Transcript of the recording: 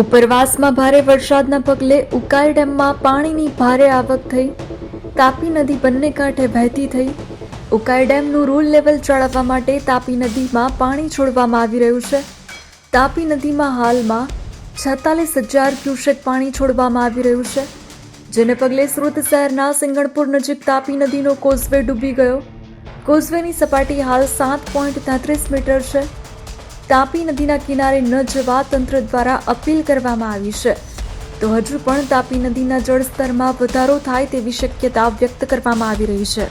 ઉપરવાસમાં ભારે વરસાદના પગલે ઉકાઈ ડેમમાં પાણીની ભારે આવક થઈ. તાપી નદી બંને કાંઠે વહેતી થઈ. ઉકાઈ ડેમનું રૂલ લેવલ ચડાવવા માટે તાપી નદીમાં પાણી છોડવામાં આવી રહ્યું છે. તાપી નદીમાં હાલમાં છેતાલીસ હજાર ક્યુસેક પાણી છોડવામાં આવી રહ્યું છે. જેને પગલે સુરત શહેરના સિંગણપુર નજીક તાપી નદીનો કોઝવે ડૂબી ગયો. કોઝવેની સપાટી હાલ સાત પોઈન્ટ તેત્રીસ મીટર છે. તાપી નદીના કિનારે ન જવા તંત્ર દ્વારા અપીલ કરવામાં આવી છે. તો હજુ પણ તાપી નદીના જળસ્તરમાં વધારો થાય તેવી શક્યતા વ્યક્ત કરવામાં આવી રહી છે.